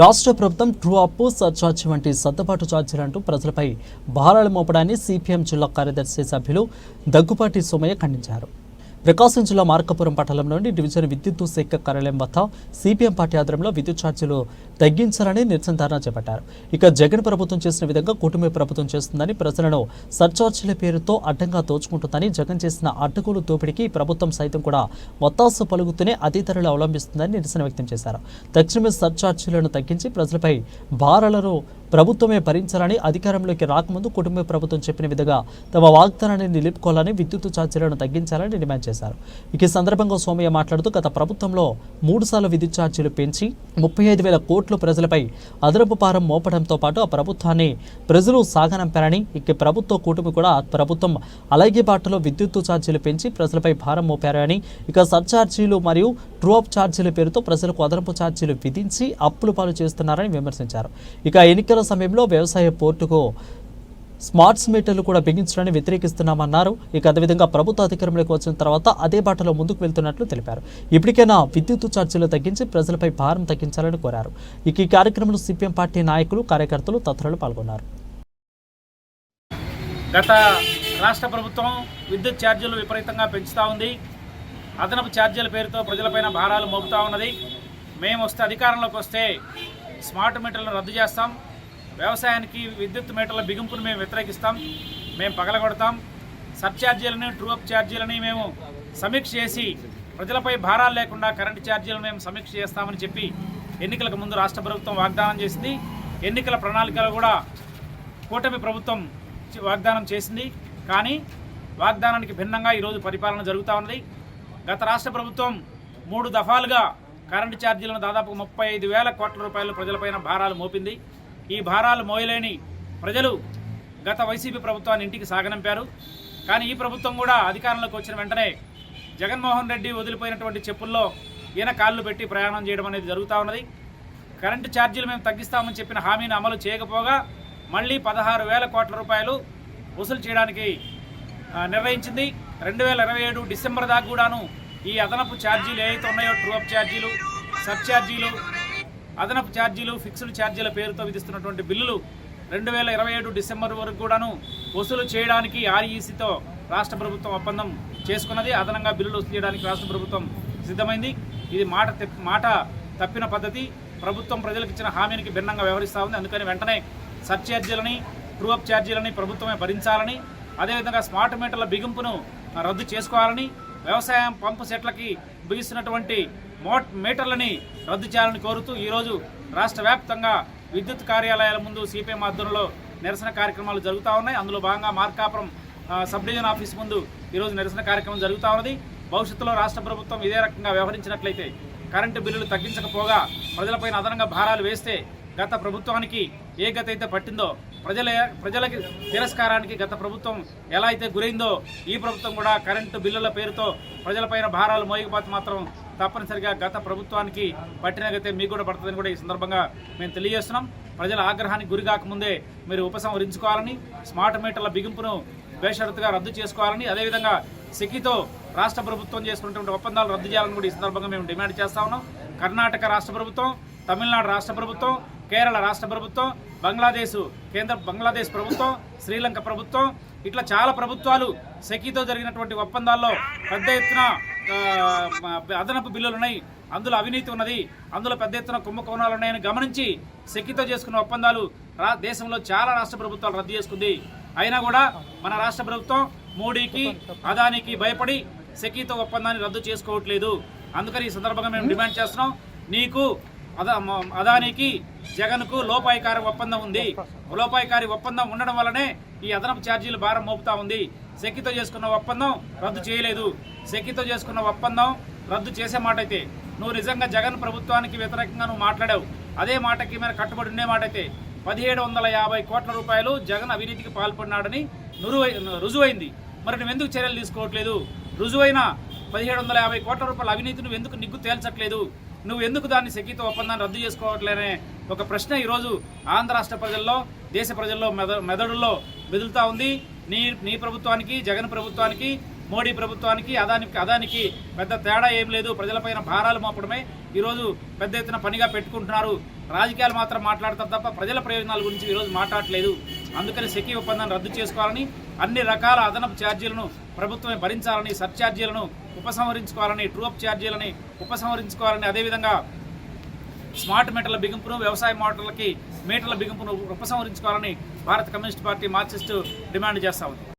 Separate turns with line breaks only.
రాష్ట్ర ప్రభుత్వం true up surcharge వంటి సర్దుబాటు ఛార్జీలంటూ ప్రజలపై భారాలు మోపడాన్ని సిపిఎం జిల్లా కార్యదర్శి సభ్యులు దగ్గుపాటి సోమయ్య ఖండించారు. ప్రకాశం జిల్లా మార్కపురం పట్టణంలోని డివిజన్ విద్యుత్ శాఖ కార్యాలయం వద్ద సిపిఎం పార్టీ ఆధ్వర్యంలో విద్యుత్ ఛార్జీలు తగ్గించాలని నిరసన ధారణ చేపట్టారు. ఇక జగన్ ప్రభుత్వం చేసిన విధంగా కూటమి ప్రభుత్వం చేస్తుందని ప్రజలను సర్చార్జీల పేరుతో అడ్డంగా దోచుకుంటుందని జగన్ చేసిన అడ్డగోలు దోపిడీకి ప్రభుత్వం సైతం కూడా మొత్తాసు పలుగుతూనే అదే ధరలు అవలంబిస్తుందని నిరసన వ్యక్తం చేశారు. తక్షణమే సర్చార్జీలను తగ్గించి ప్రజలపై భారాలను ప్రభుత్వమే భరించాలని అధికారంలోకి రాకముందు కుటుంబ ప్రభుత్వం చెప్పిన విధంగా తమ వాగ్దానాన్ని నిలుపుకోవాలని విద్యుత్ ఛార్జీలను తగ్గించాలని డిమాండ్ చేశారు. ఇక ఈ సందర్భంగా సోమయ్య మాట్లాడుతూ గత ప్రభుత్వంలో మూడు సార్లు విద్యుత్ ఛార్జీలు పెంచి ముప్పై ఐదు వేల కోట్లు ప్రజలపై అదనపు భారం మోపడంతో పాటు ఆ ప్రభుత్వాన్ని ప్రజలు సాగనంపారని ఇక ప్రభుత్వ కూటమి కూడా ప్రభుత్వం అలాగే బాటలో విద్యుత్ ఛార్జీలు పెంచి ప్రజలపై భారం మోపారని ఇక సర్ఛార్జీలు మరియు ట్రూ అప్ ఛార్జీల పేరుతో ప్రజలకు అదనపు ఛార్జీలు విధించి అప్పులు పాలు చేస్తున్నారని విమర్శించారు. ఇక ఎన్నికల సమయంలో వ్యవసాయ పోర్టుకు స్మార్ట్ మీటర్లు కూడా బిగించడాన్ని వ్యతిరేకిస్తున్నామన్నారు. ఇక అదేవిధంగా ప్రభుత్వ అధికారంలోకి వచ్చిన తర్వాత అదే బాటలో ముందుకు వెళ్తున్నట్లు తెలిపారు. ఇప్పటికైనా విద్యుత్ ఛార్జీలు తగ్గించి ప్రజలపై భారం తగ్గించాలని కోరారు. ఇక ఈ కార్యక్రమంలో సిపిఎం పార్టీ నాయకులు కార్యకర్తలు తదితరులు పాల్గొన్నారు.
గత రాష్ట్ర ప్రభుత్వం విద్యుత్ ఛార్జీలు విపరీతంగా పెంచుతూ ఉంది. అదనపు ఛార్జీల పేరుతో ప్రజలపైన భారాలు మోపుతూ ఉన్నది. మేము వస్తే అధికారంలోకి వస్తే స్మార్ట్ మీటర్లను రద్దు చేస్తాం. వ్యవసాయానికి విద్యుత్ మీటర్ల బిగింపును మేము వ్యతిరేకిస్తాం మేము పగలగొడతాం. సర్ఛార్జీలని ట్రూ అప్ ఛార్జీలని మేము సమీక్ష చేసి ప్రజలపై భారాలు లేకుండా కరెంటు ఛార్జీలను మేము సమీక్ష చేస్తామని చెప్పి ఎన్నికలకు ముందు రాష్ట్ర ప్రభుత్వం వాగ్దానం చేసింది. ఎన్నికల ప్రణాళికలు కూడా కూటమి ప్రభుత్వం వాగ్దానం చేసింది. కానీ వాగ్దానానికి భిన్నంగా ఈరోజు పరిపాలన జరుగుతూ ఉన్నది. గత రాష్ట్ర ప్రభుత్వం మూడు దఫాలుగా కరెంటు ఛార్జీలను దాదాపు ముప్పై ఐదు వేల కోట్ల రూపాయలు ప్రజలపైన భారాలు మోపింది. ఈ భారాలు మోయలేని ప్రజలు గత వైసీపీ ప్రభుత్వాన్ని ఇంటికి సాగనంపారు. కానీ ఈ ప్రభుత్వం కూడా అధికారంలోకి వచ్చిన వెంటనే జగన్మోహన్ రెడ్డి వదిలిపోయినటువంటి చెప్పుల్లో ఈయన కాళ్ళు పెట్టి ప్రయాణం చేయడం అనేది జరుగుతూ ఉన్నది. కరెంటు ఛార్జీలు మేము తగ్గిస్తామని చెప్పిన హామీని అమలు చేయకపోగా మళ్ళీ పదహారు వేల కోట్ల రూపాయలు వసూలు చేయడానికి నిర్ణయించింది. రెండు వేల ఇరవై ఏడు డిసెంబర్ దాకా కూడాను ఈ అదనపు ఛార్జీలు ఏవైతే ఉన్నాయో ట్రూఅప్ ఛార్జీలు సబ్ ఛార్జీలు అదనపు ఛార్జీలు ఫిక్స్డ్ ఛార్జీల పేరుతో విధిస్తున్నటువంటి బిల్లులు రెండు వేల ఇరవై ఏడు డిసెంబర్ వరకు కూడాను వసూలు చేయడానికి ఆర్ఈసీతో రాష్ట్ర ప్రభుత్వం ఒప్పందం చేసుకున్నది. అదనంగా బిల్లులు వసూలు చేయడానికి రాష్ట్ర ప్రభుత్వం సిద్ధమైంది. ఇది మాట మాట తప్పిన పద్ధతి. ప్రభుత్వం ప్రజలకు ఇచ్చిన హామీనికి భిన్నంగా వ్యవహరిస్తూ ఉంది. అందుకని వెంటనే సర్ఛార్జీలని ఛార్జీలని ఛార్జీలని ప్రభుత్వమే భరించాలని అదేవిధంగా స్మార్ట్ మీటర్ల బిగింపును రద్దు చేసుకోవాలని వ్యవసాయం పంపు సెట్లకి బిగిస్తున్నటువంటి మోట్ మీటర్లని రద్దు చేయాలని కోరుతూ ఈరోజు రాష్ట్ర వ్యాప్తంగా విద్యుత్ కార్యాలయాల ముందు సిపిఎం ఆధ్వర్యంలో నిరసన కార్యక్రమాలు జరుగుతూ ఉన్నాయి. అందులో భాగంగా మార్కాపురం సబ్ డివిజన్ ఆఫీస్ ముందు ఈరోజు నిరసన కార్యక్రమం జరుగుతూ ఉన్నది. భవిష్యత్తులో రాష్ట్ర ప్రభుత్వం ఇదే రకంగా వ్యవహరించినట్లయితే కరెంటు బిల్లులు తగ్గించకపోగా ప్రజలపైన అదనంగా భారాలు వేస్తే గత ప్రభుత్వానికి ఏ గత అయితే పట్టిందో ప్రజల ప్రజలకి తిరస్కారానికి గత ప్రభుత్వం ఎలా అయితే గురైందో ఈ ప్రభుత్వం కూడా కరెంటు బిల్లుల పేరుతో ప్రజలపైన భారాలు మోయకపోతే మాత్రం తప్పనిసరిగా గత ప్రభుత్వానికి పట్టినగతే మీకు కూడా పడుతుందని కూడా ఈ సందర్భంగా మేము తెలియజేస్తున్నాం. ప్రజల ఆగ్రహానికి గురి కాకముందే మీరు ఉపసంహరించుకోవాలని స్మార్ట్ మీటర్ల బిగింపును బేషరతుగా రద్దు చేసుకోవాలని అదేవిధంగా సిక్కితో రాష్ట్ర ప్రభుత్వం చేసుకున్నటువంటి ఒప్పందాలు రద్దు చేయాలని కూడా ఈ సందర్భంగా మేము డిమాండ్ చేస్తా ఉన్నాం. కర్ణాటక రాష్ట్ర ప్రభుత్వం తమిళనాడు రాష్ట్ర ప్రభుత్వం కేరళ రాష్ట్ర ప్రభుత్వం బంగ్లాదేశ్ కేంద్ర బంగ్లాదేశ్ ప్రభుత్వం శ్రీలంక ప్రభుత్వం ఇట్లా చాలా ప్రభుత్వాలు సెకీతో జరిగినటువంటి ఒప్పందాల్లో పెద్ద ఎత్తున అదనపు బిల్లులు ఉన్నాయి అందులో అవినీతి ఉన్నది. అందులో పెద్ద ఎత్తున కుంభకోణాలు ఉన్నాయని గమనించి సెక్కితో చేసుకున్న ఒప్పందాలు రా దేశంలో చాలా రాష్ట్ర ప్రభుత్వాలు రద్దు చేసుకుంది. అయినా కూడా మన రాష్ట్ర ప్రభుత్వం మోడీకి అదానికి భయపడి సెకీతో ఒప్పందాన్ని రద్దు చేసుకోవట్లేదు. అందుకని ఈ సందర్భంగా మేము డిమాండ్ చేస్తున్నాం. నీకు అదానికి జగన్కు లోపాయికారి ఒప్పందం ఉంది. లోపాయికారి ఒప్పందం ఉండడం వల్లనే ఈ అదనపు ఛార్జీలు భారం మోపుతా ఉంది. సెకితో చేసుకున్న ఒప్పందం రద్దు చేయలేదు. సెక్కితో చేసుకున్న ఒప్పందం రద్దు చేసే మాట అయితే నువ్వు నిజంగా జగన్ ప్రభుత్వానికి వ్యతిరేకంగా నువ్వు మాట్లాడావు. అదే మాటకి మీద కట్టుబడి ఉండే మాట అయితే పదిహేడు వందల యాభై కోట్ల రూపాయలు జగన్ అవినీతికి పాల్పడినాడని నురువై రుజువైంది. మరి నువ్వు ఎందుకు చర్యలు తీసుకోవట్లేదు? రుజువైన పదిహేడు వందల యాభై కోట్ల రూపాయల అవినీతి నువ్వు ఎందుకు నిగ్గు తేల్చట్లేదు? నువ్వు ఎందుకు దాన్ని సెకీతో ఒప్పందాన్ని రద్దు చేసుకోవట్లేనే ఒక ప్రశ్న ఈరోజు ఆంధ్ర రాష్ట్ర ప్రజల్లో దేశ ప్రజల్లో మెద మెదడుల్లో మెదులుతూ ఉంది. నీ నీ ప్రభుత్వానికి జగన్ ప్రభుత్వానికి మోడీ ప్రభుత్వానికి అదానికి అదానికి పెద్ద తేడా ఏం లేదు. ప్రజలపైన భారాలు మోపడమే. ఈరోజు పెద్ద ఎత్తున పనిగా పెట్టుకుంటున్నారు. రాజకీయాలు మాత్రం మాట్లాడతారు తప్ప ప్రజల ప్రయోజనాల గురించి ఈరోజు మాట్లాడలేదు అందుకని సెకీ ఒప్పందాన్ని రద్దు చేసుకోవాలని అన్ని రకాల అదనపు ఛార్జీలను ప్రభుత్వమే భరించాలని సర్ఛార్జీలను ఉపసంహరించుకోవాలని ట్రూఅప్ ఛార్జీలని ఉపసంహరించుకోవాలని అదేవిధంగా స్మార్ట్ మీటర్ల బిగింపును వ్యవసాయ మోటార్లకి మీటర్ల బిగింపును ఉపసంహరించుకోవాలని భారత కమ్యూనిస్ట్ పార్టీ మార్క్సిస్టు డిమాండ్ చేస్తా ఉంది.